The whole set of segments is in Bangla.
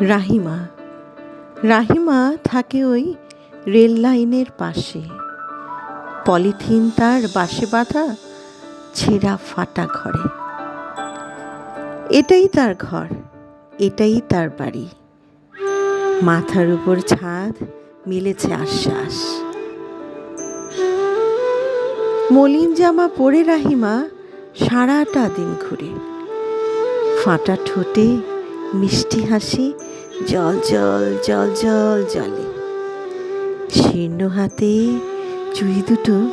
রাহিমা। রাহিমা থাকে ওই রেল লাইনের পাশে। পলিথিন তার বাসে বাঁধা ছেঁড়া ফাটা ঘরে। এটাই তার ঘর, এটাই তার বাড়ি। মাথার উপর ছাদ, মিলেছে আশ্বাস। মলিন জামা পরে রাহিমা সারাটা দিন ঘুরে। ফাটা ঠোঁটে মিষ্টি হাসি, জল জল জল জল, জলে। শীর্ণ হাতে চুই দুটো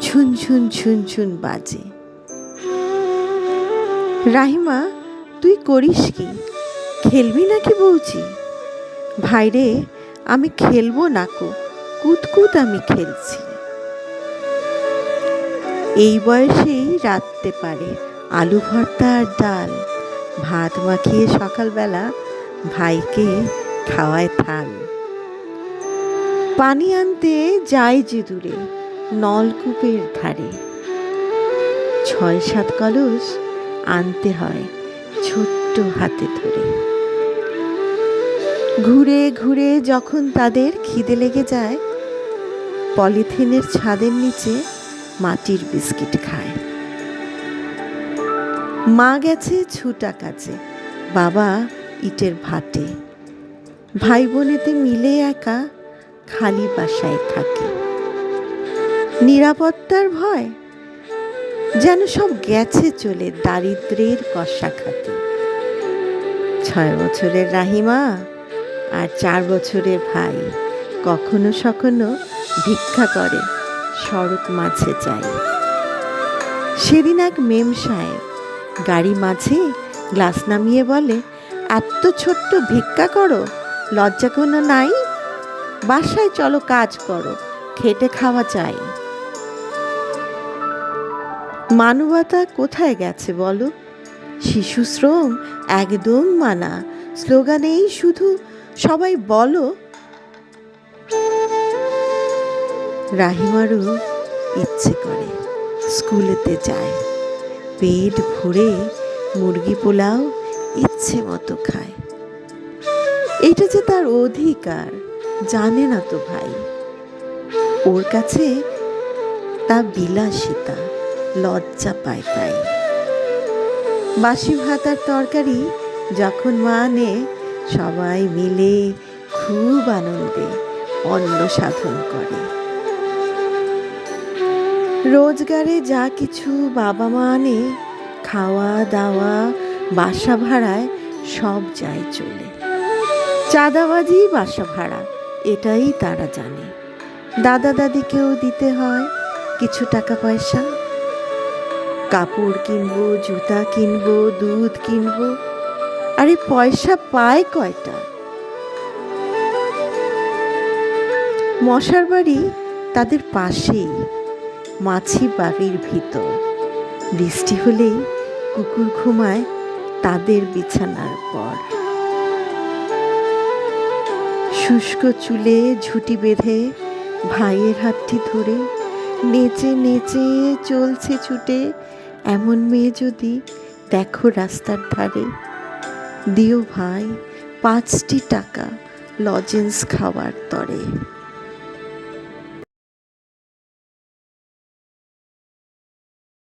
ঝুনঝুন ঝুনঝুন বাজে। রাহিমা, তুই করিস কি? খেলবি নাকি বলছি ভাইরে, আমি খেলব না কো, কুতকুত আমি খেলছি। এই বয়সেই রাঁধতে পারে আলু ভর্তা আর ডাল। ভাত মাখিয়ে সকালবেলা ভাইকে খাওয়ায় থাল পানি আনতে যায় যে দূরে, নলকূপের ধারে। ছয় সাত কলস আনতে হয় ছোট্ট হাতে ধরে। ঘুরে ঘুরে যখন তাদের খিদে লেগে যায়, পলিথিনের ছাদের নিচে মাটির বিস্কিট খায়। মা গেছে, ছুটা কাজে বাবা ইটের ভাটে। ভাই বোনেতে মিলে একা, খালি বাসায় থাকে। নিরাপত্তার ভয়? যেন সব গেছে চলে দারিদ্রের কষা খাতে ছয় বছরের রাহিমা আর চার বছরের ভাই কখনো সখনো ভিক্ষা করে, সড়ক মাঝে যায়। সেদিন এক মেম সাহেব গাড়ি মাঝে গ্লাস নামিয়ে বলে, এত ছোট্ট ভিক্ষা করো? লজ্জা কোনো নাই? বাসায় চলো, কাজ করো, খেটে খাওয়া চাই মানবতা কোথায় গেছে বলো? শিশু শ্রম একদম মানা, স্লোগানেই শুধু সবাই বলো। রাহিমারও ইচ্ছে করে স্কুলেতে যায়। পেট ভরে মুরগি পোলাও ইচ্ছে মতো খায়। এটা যে তার অধিকার, জানে না তো ভাই। ওর কাছে তা বিলাসিতা, লজ্জা পায় তাই। বাসি ভাত আর তরকারি যখন মা আনে সবাই মিলে খুব আনন্দে অন্ন সাধন করে। রোজগারে যা কিছু বাবা মা আনে, খাওয়া দাওয়া, বাসা ভাড়ায় সব যায় চলে। চাঁদাবাজি, বাসা ভাড়া, এটাই তারা জানে। দাদা দাদিকেও দিতে হয় কিছু টাকা পয়সা। কাপড় কিনবো, জুতা কিনবো, দুধ কিনবো। আরে পয়সা পায় কয়টা? মশার বাড়ি তাদের পাশেই। মাছি বাড়ির ভিতর। বৃষ্টি হলেই কুকুর ঘুমায় তাদের বিছানার পর। শুষ্ক চুলে ঝুটি বেঁধে ভাইয়ের হাতটি ধরে নেচে নেচে চলছে ছুটে, এমন মেয়ে যদি দেখো রাস্তার ধারে। দিও ভাই, পাঁচটি টাকা লজেন্স খাওয়ার তরে।